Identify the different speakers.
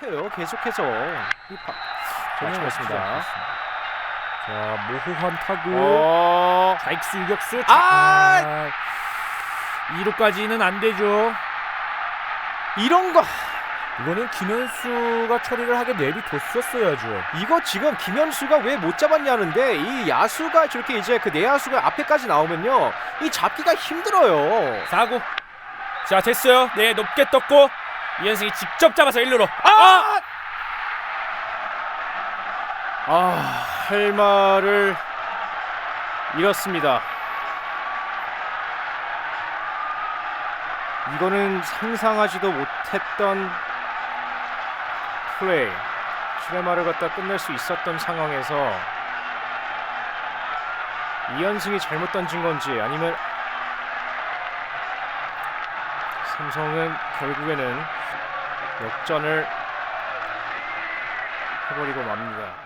Speaker 1: 막혀요. 계속해서 이 바...
Speaker 2: 전형했습니다. 자 모호한 타구.
Speaker 1: 어...
Speaker 2: 좌익수 유격수.
Speaker 1: 아!
Speaker 2: 2루까지는 안 되죠.
Speaker 1: 이런 거
Speaker 2: 이거는 김현수가 처리를 하게 내비뒀었어야죠.
Speaker 1: 이거 지금 김현수가 왜 못 잡았냐는데 이 야수가 저렇게 이제 그 내야수가 앞에까지 나오면요 이 잡기가 힘들어요.
Speaker 2: 사구. 자 됐어요. 네 높게 떴고 이현승이 직접 잡아서 1루로.
Speaker 1: 아! 아, 할 말을 잃었습니다. 이거는 상상하지도 못했던 플레이. 슈레마를 갖다 끝낼 수 있었던 상황에서 이현승이 잘못 던진 건지 아니면 삼성은 결국에는 역전을 해버리고 맙니다.